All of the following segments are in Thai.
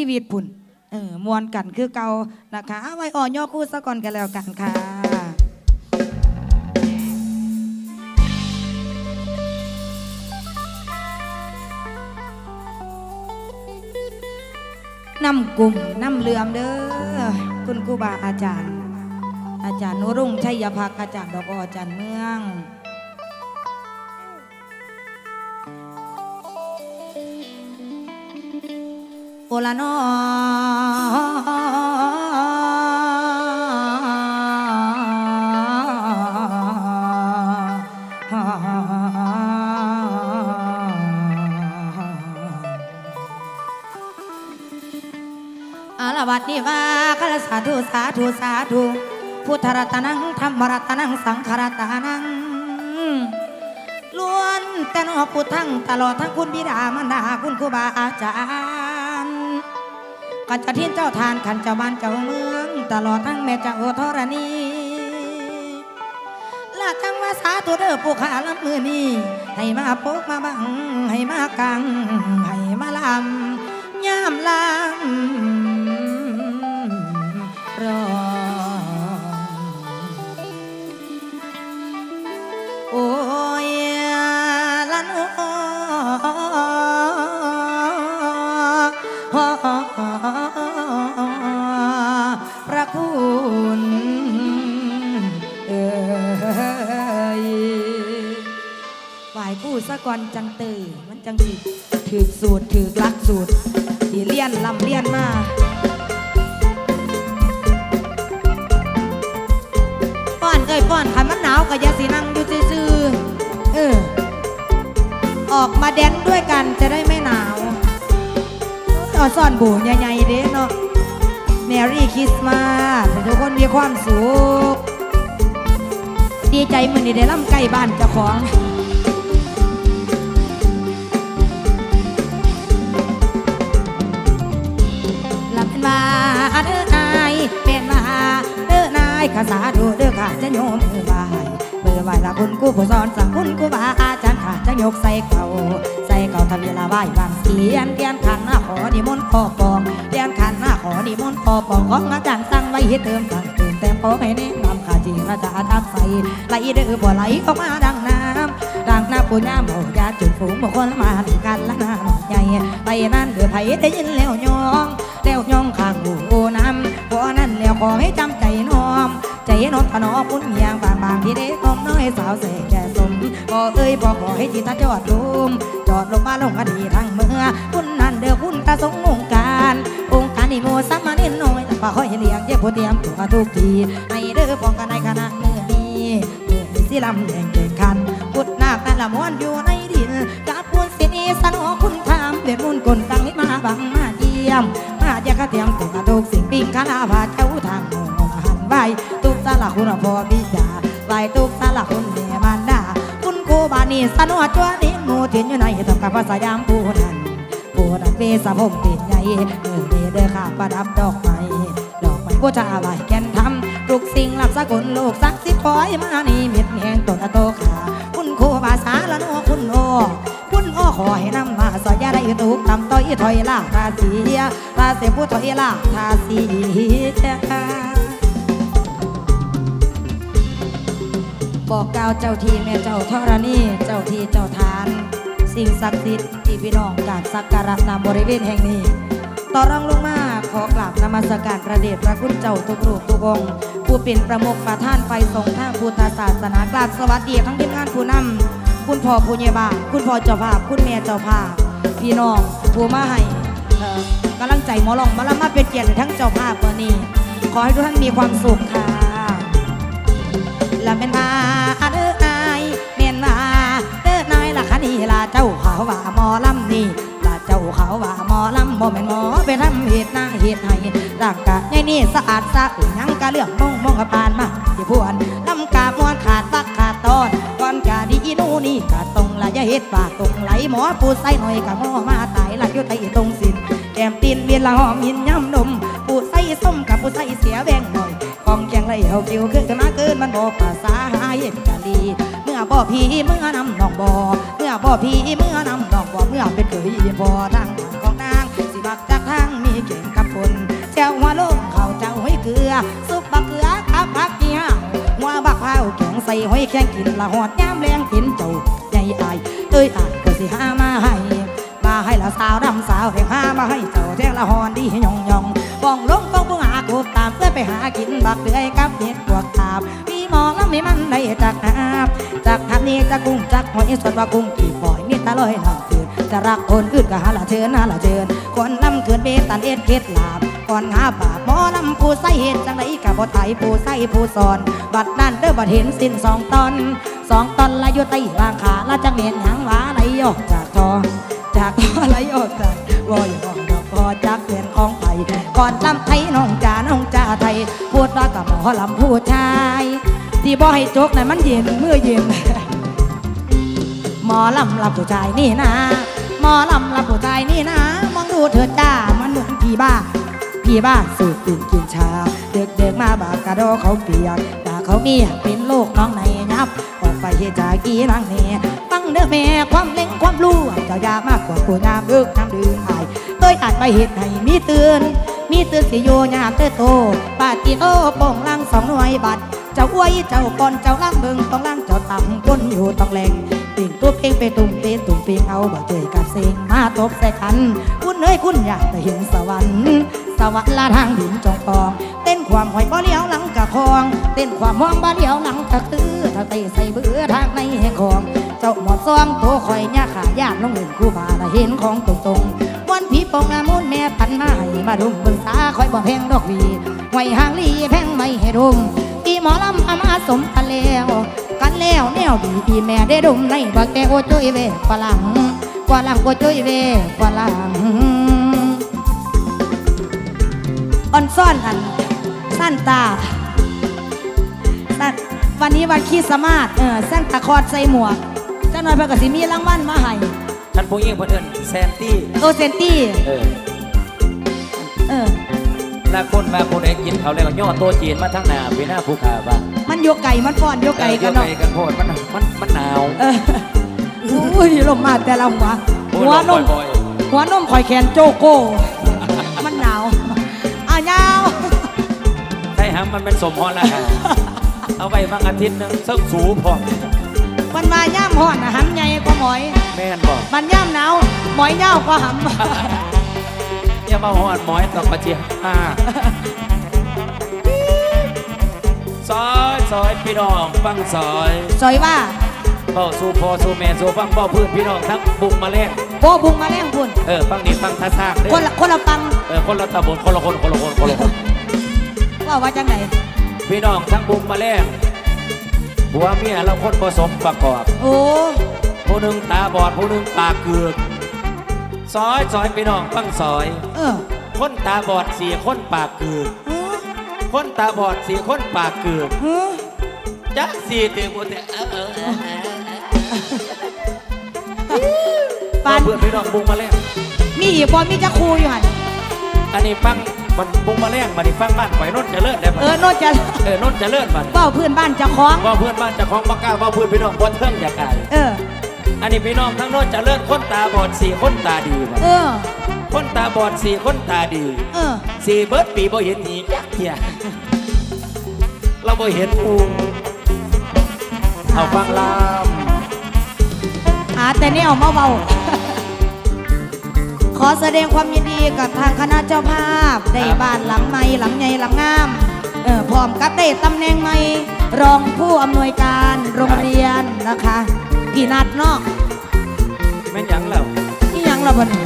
ชีวิตพุ่นเออมวนกันคือเก่านะคะเอาไว้อ่อย่อคู่ซะก่อนกันแล้วกันค่ะน้ำกลุ่มน้ำเลื่อมเด้อคุณครูบาอาจารย์ อาจารย์นุรุ่งชัยพักอาจารย์ดอกออาจารย์เมือง โอละนออาละวัดนี้ว่าคลสาธุสาธุสาธุพุทธรัตนังธรรมรัตนังสังฆรัตนังล้วนแต่นอพุทธังตลอดทั้งคุณบิดามารดาคุณครูบาอาจารย์ กันจะทิ้นเจ้าทานขันเจ้าบ้านเจ้าเมือง ตลอดทั้งแม่เจ้าธรณีลาจังว่าสาตัวเด้อผู้ขาลำมือนี้ให้มาโปกมาบังให้มากังให้มาลำ ไหวผู้สะกอนจังเตยมันจังสิถือสูตรถือลักสูตรที่เลี่ยนลำเลี่ยนมาป้อนเอ้ยป้อนขันมันหนาวก็ยาสินั่งอยู่ซื่อเออออกมาแดนด้วยกันจะได้ไม่หนาวเอาซ่อนบูใหญ่ๆเด้เนาะแมรี่คริสต์มาสให้ทุกคนมีความสุขดีใจมือนี้ได้ล่ำใกล้บ้านเจ้าของ เด้อนายเป็นว่าเด้อนายข้าสาธุเด้อข้าจะโยมมือไหวเบื่อไหวละคุณกูผู้สอนสั่งคุณกูบาอาจารย์ข้าจะยกใส่เก่าใส่เก่าทำเวลาไหวบางเสียนเตียนขันหน้าขอนิมนต์พ่อปองเตียนขันหน้าขอนิมนต์พ่อปองของอาจารย์สั่งไว้ให้เติมสั่งเติมแต่พอให้แนะนำข้าจีราชาทักใส่ไหลเด้อบ่ไหลออกมาดังน้ำดังน้ำปูน้ำบ่ยาจุดฝูงบ่คนมาถึงกันละนาหน่อยใหญ่ไปนั่นเดือไผได้ยินแล้วยอง แล้วย่องข้างหูน้ำเพราะนั้นแล้วขอให้จำใจน้อม ใจนอนถนอมปุ่นเมียงบางบางที่ได้ต้มน้อยสาวเสกแก่สมพอเอ้ยบอกขอให้จิตตาจอดลุมจอดลงมาลงอดีทั้งเมื่อคุณนั่นเด้อคุณตาสงองค์การ องค์การนี่โมสัมมาเน้นน้อยป่าคอยเลี้ยงเย็บผู้เตรียมตัวทุกทีในเด้อป้องกันในคณะเมื่อนี้เมื่อนี้สิลำแดงเก่งคันพุดนาคแต่ละม้วนอยู่ในดินกับคุณสินีสนอคุณทำเด็ดมุนกลตังนิดมาบังมาเยี่ยมากระเทียมตัวทุกสิงปิ้งคาราบาเจ้าทางหงหันใบตุกสาละคุณพ่อบิดาใบตุกสาละคุณแม่มารดาคุณครูบานีสนวจวนี้หมูเทียนอยู่ในต้องกับภาษายามผู้นั้นผู้นั้นเวสะพมติดใหญ่เออเดเด้อข้าประดับดอกไม้ดอกไม้ผู้จะไหวแก่นทำทุกสิ่งรับสกุลลูกสักสิคอยมานี่เม็ดแหงต้นโตขาคุณครูภาษาละโนคุณโอคุณอ้อขอให้นำมาสอยยาได้ตุกตำต้อยถอยล่าทาสีลาเสียผู้ถอยล่าทาสีบอกกล่าวเจ้าทีแม่เจ้าธรณีเจ้าทีเจ้าทาน สิ่งศักดิ์สิทธิ์ที่พี่น้องการสักการะนามบริเวณแห่งนี้ต่อรองลงมาขอกราบนมัสการพระเดชพระคุณเจ้าทุกรูปทุกองค์ผู้เป็นประมุขประท่านไฟสงฆ์ทางพุทธศาสนากราบสวัสดีทั้งทีมงานผู้นำ คุณพ่อผู้ใหญ่บ้านคุณพ่อเจ้าภาพ คุณแม่เจ้าภาพ พี่น้องผู้มาให้เอ่อกำลังใจหมอลองมาละมาเป็นเกียรติทั้งเจ้าภาพวันนี้ ขอให้ทุกท่านมีความสุขค่ะและเป็นมาเด้อนายเป็นมาเด้อนายละคะนี่ละเจ้าขาวว่าหมอลำนี่ละเจ้าเขาว่าหมอลำบ่แม่นหมอไปทำเหตุนางเหตุให้ร่างกายใหญ่นี่สะอาดสะอุ่นยังกะเรื่องมองมองกับปานมาที่พวนลำกาบมวนขาดสักขาดตอน อีนูนี่กะตรงละอยาเฮ็ดปากตรงไหลหมอปูใส่หน่อยกะหมอมาตายละอยู่ไตตรงสินแก้มตีนเวียนละหอมหินย่ำนมปูใส่ส้มกับปูใส่เสียแบงหน่อยกองเคียงไรเอาคิวขึ้นกันมาเกินมันบ่ภาษาหายกะลีเมื่อบ่พีเมื่อนำน้องบ่เมื่อบ่พีเมื่อนำน้องบ่เมื่อเป็นเคยบ่ ส่ห้อยแข้งกินละหอดยามแรงกินเจ้าใหญ่อาย เอ้ยอายก็สิหามาให้ มาให้ละสาวดำสาวแห่งหามาให้เจ้าแท่งละหอนดียองยองบ้องลงต้องผู้หากบตามเพื่อไปหากินบักเดือยกับเด็ดปวกตาบมีมองแล้วมีมันได้จากนาบจากทับนี้จะกุ้งจากหอยสดว่ากุ้งกี่ปล่อยมีตาลอยน้ำคืน จะรักคนอื่นก็หาละเชิญหาละเชิญคนลำเกินเบตันเอ็ดเคล็ดลาบก่อนหาบาปหมอลำผู้ใส่เห็ดจังไรกับบ่ไทยผู้ใส่ผู้สอน บัดนั้นเด้อบัดเห็นสิ้นสองตอนสองตอนละยู่ใต้วางขาละจังเห็นหางหวาไหลออกจากทอจากพ่อไหลออกจากวอยบอกดอกพอจากเปลี่ยนของไผ่ก่อนลำไทยน้องจ่าน้องจ่าไทย พูดว่ากับหมอลำผู้ชาย ที่บ่ให้จกนั้นมันเย็นเมื่อเย็นหมอลำรับผู้ชายนี่นะ หมอลำรับผู้ชายนี่นะ มองดูเถิดจ้ามันเหมือนผีบ้าพี่บ้าสูบตื่นกินชาเด็กเด็กๆมาบากกระโดเขาเปียกตาเขาเมียเป็นโรคน้องในยับออกไปเฮจากกีนังเน่ฟังเด้อแม่ความเล็งความรู้เจ้ายามากกว่ากูยามเลิกน้ำดื่มหายเอ้ยอาจไปเหตุให้มีเตือนมีเตือนสิโยยามเตอโตปาติโตโป่งลังสองหน่วยบัตรเจ้าอ้วยเจ้าก่อนเจ้าล่างเบิงต้องล่างเจ้าต่ำก้นอยู่ต้องแรง ติ่งตัวเพลงไปตุ่มเต้นตุ่มเพลงเอาบ่เจยกับเสียงมาตบใส่กัน คุณเอ้ยคุณอยากแต่เห็นสวรรค์ สวรรค์ละทางดินจองทอง เต้นความหอยบ่เลี้ยวหลังกะคอง เต้นความมองบ่เลี้ยวหลังกะคือถ้าเตะใส่เบื่อทางในแห่งของ เจ้าหมอดซองโตคอยยาขาญาติน้องเห็นคู่บาละเห็นของตรงตรงวันผีปองอามุนแม่พันมาให้มาดุมเบิ่งตาคอยบ่แพงดอกวีไว้ห่างลีแพงไม่ให้ดุมอีหมอลำอามาสมกันแล้ว กันแล้วแนวดีอีแม่ได้ดมในบักแต่โอจุยเวฝรั่งฝรั่งโอจุยเวฝรั่งออนซ่อนอันสั้นตาสั้นวันนี้วันคริดสต์มาสเออสั้นตาคอดใส่หมวกเจ้าหน่อยเพิ่นก็สิมีรางวัลมาให้ท่านผู้หญิงเพื่อนแซนตี้โอเซนตี้เออเออ แล้วคนมาคนเอกกินเขาวแล้วก็ย่อโตวจีนมาทั้งหน้าพี่หน้าภูเขาบ้างมันโยกไก่มันฟ้อนโยกไก่กันเนาะเนาะกันโพดมันมันมันหนาวเอออุ้ยลมมาแต่ละหัวโอ้ยหัวนมบ่อยหัวนมข่อยแขนโจโก้ มันหนาวอะยาวๆใช่ฮะมันเป็นสมพรละฮะเอาไปบางอาทิตย์หนึงซึ่งสูพอมันมาย่ามห่อนอะหำใหญ่กว่าหมอย แม่นบอกมันย่ามหนาวหมอยยาวกว่าห อย่ามาหอดหมอยตอกมาเจียอ่าซอยซอยพี่น้องฟังซอยำสอยว่าเบ้าสู่พอสู่แม่สู่ฟังเบ้าพื้นพี่น้องทั้งบุกมาเล่นโบบุงมาแล้งคุณเออฟังนี่ฟังท่าซากเด้คนอละคนละฟังเออคนละตำบลคนละคนคนละคนคนละคนว่าว่าจังไหนพี่น้องทั้งบุมมาแล้งผัวเมียเราคนผสมประกอบ โอ้ผู้หนึ่งตาบอดผู้หนึ่งตาเกือก ซอยซอยพี่น้องฟังซอย เออคนตาบอดสี่คนปากเกือกเออคนตาบอดสี่คนปากเกือกเออจักสี่เต็มหมดแต่เออเออเออเออปานเพื่อนพี่น้องบุมมาแล้งมีอีกบอมีจะครูอยู่หันอันนี้ฟังมันบุมมาแล้งมาดิฟังบ้านข่อยนนท์เจะเลิศได้ปะเออโนดจะเออนนท์เจะเลิศบัดเบ้าเพื่อนบ้านเจะคล้อง ว่าเพื่อนบ้านเจะคล้าของปากกล้าว่าเพื่อนพี่น้องบ่เทิงอย่ากายเออ อันนี้พี่น้องทั้งโน้นเจะเลิศคนตาบอดสี่คนตาดีบัดเออ คนตาบอดสี่คนตาดีเออ สี่เบิร์ดปีบ่เห็นหนีจักเทียเราบ่เห็นปูเอาฟังลามหาแต่แนวมาเบา ขอแสดงความยินดีกับทางคณะเจ้าภาพ ได้บ้านหลังใหม่หลังใหญ่หลังงามเออพร้อมกับได้ตำแหน่งใหม่ รองผู้อำนวยการโรงเรียนนะคะ พี่นัดเนาะแม่นหยังแล้วนี่ยังละบ่นี่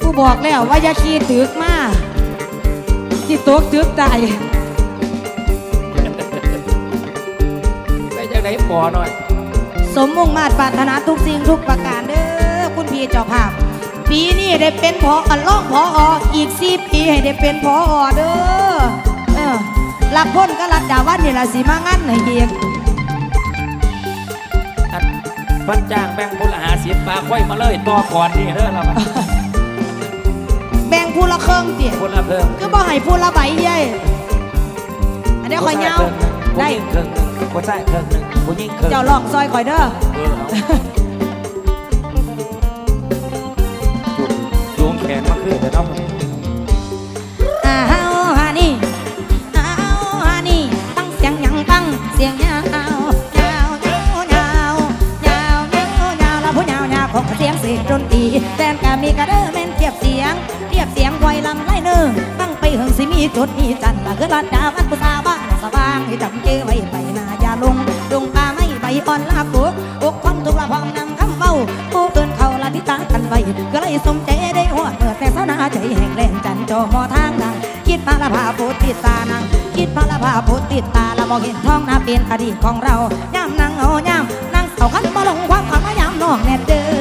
ผู้บอกแล้วว่าอย่าขี้ตึกมาที่ตกตึกตายไปจังไหนปอหน่อย สมมุ่งมาตรปรารถนาทุกสิ่งทุกประการเด้อคุณพี่เจ้าภาพ ปีนี้ได้เป็นพออันล่องพอออีกสี่ปีให้ได้เป็นพออเด้อเออหลักพ้นก็รัดดาวันนี่ละสิมางั้นให้เฮียอั มันจ้างแบ่งบุญหาสิบปลาค่อยมาเลยต่อก่อนนี่เด้อเราแบ่งผู้ละเครื่องติคนละเพิ่มก็บ่ให้ผู้ละใบเย้ยอันนี้คอยเงาได้เครื่องผู้ชายเครื่องหนึ่งผู้หญิงเครื่องเจ้าหลอกซอยข่อยเด้อดวงแขนมาขึ้นแต่น้องอ้าวฮานี่อ้าวฮานี่ตั้งเสียงยังตั้งเสียง นาะนกะมีกระเด้อแม่นเทียบเสียงเทียบเสียงไวลำไรเนอตั้งไปหึงสิมีจดมีจันทร์ละคือลาดดาวันกุสาบ้านสว่างให้จำเจอไว้ไปนาอย่าลงดงป่าไม่ใบอ่อนลาบุกอกควันทุกละพองนำคำเบ้าผู้เอินเขาละทิตากันไว้ก็เลยสมใจได้หัวเปิดแต่สาวนาใจแห่งแรงจันจอมอทางนางคิดพาละพาผู้ติดตานางคิดพาละพาผู้ติดตาละมองเห็นท้องนาเป็นอดีตของเราย่ำนางเอาย่ำนางเสาขันมาลงความความายามน้องแน่เด้อ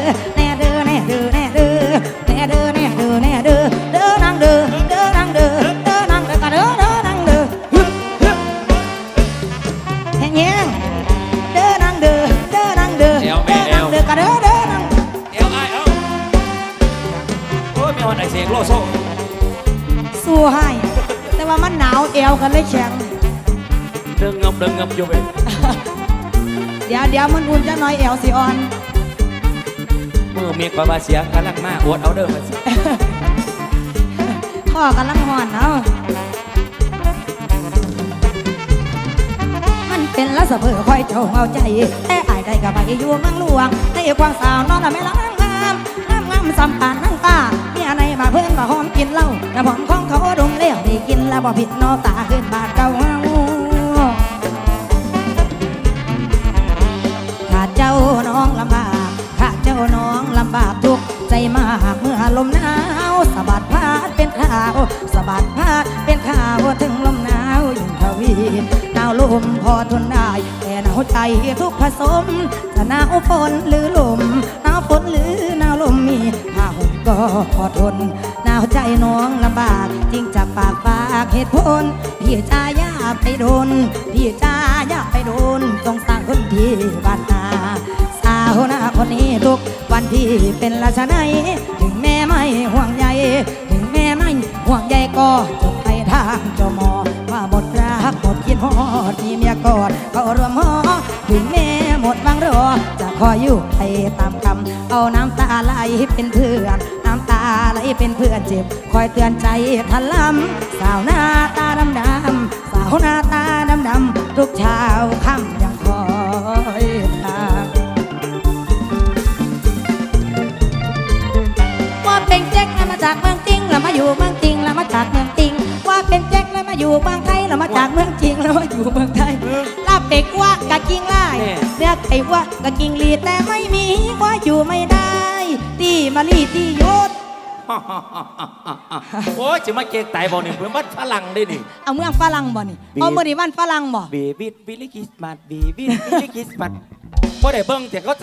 เงบอยู่ไปเดี๋ยวเดี๋ยวมันอุ่นจะน้อยเอวสิอ่อนมือเมียกว่าบาเสียงกำลังมาอวดเอาเด้อมาสิข้อกำลังห่อนเนาะมันเป็นละสะเพอคอยเจ้าเอาใจ แต่อายได้กับไปอยู่เมืองหลวงในความสาวนอนละไม่ละงามงามงามงามสัมปานนั่งตาเมียในมาเพื่อนมาหอมกินเหล้าน้ำหอมของเขาดมเลี้ยวได้กินแล้วบ่ผิดนอตาขึ้นบาดเก่า น้องลำบากทุกใจมากเมื่อลมหนาวสะบัดพาดเป็นข่าวสะบัดพาดเป็นข่าวถึงลมหนาวยิ่งทวีหนาวลมพอทนได้แต่หนาวใจทุกผสมจะหนาวฝนหรือลมหนาวฝนหรือหนาวลมมีผ้าห่มก็พอทนหนาวใจน้องลำบากจริงจะปากฝากเหตุผลพี่จ้าอย่าไปโดนพี่จ้าอย่าไปโดนสงสารคนที่บ้านนาาวหน้าคนนี้ทุกวันที่เป็นราชนายถึงแม่ไม่ห่วงใยถึงแม่ไม่ห่วงใยก็จบไปทางจมอว่าหมดรักหมดคิดฮอดมีเมียกอดเขารวมหอถึงแม่หมดวังรอจะคอยอยู่ไปตามคำเอาน้ำตาไหลเป็นเพื่อนน้ำตาไหลเป็นเพื่อนเจ็บ คอยเตือนใจทันลำสาวหน้าตาดำดำสาวหน้าตาดำดำทุกเช้าค่ำยัง จากเมืองจริงแล้วมาอยู่เมืองไทยลาเป็กว่ากะกิงไล่เนื้อไก่ว่ากะกิงลีแต่ไม่มีว่าอยู่ไม่ได้ ตีมาลีตีโยศโอ้ยจะมาเก๊กไตบ่เนี่ยเพื่อนบ้านฝรั่งได้ดิเอาเมืองฝรั่งบ่นี่เอาเมืองนี่วันฝรั่งบ่บีบิดบิลลี่คริสต์มาสบีบิดบิลลี่คริสต์มาสบ่ได้เบิ่งแต่เขา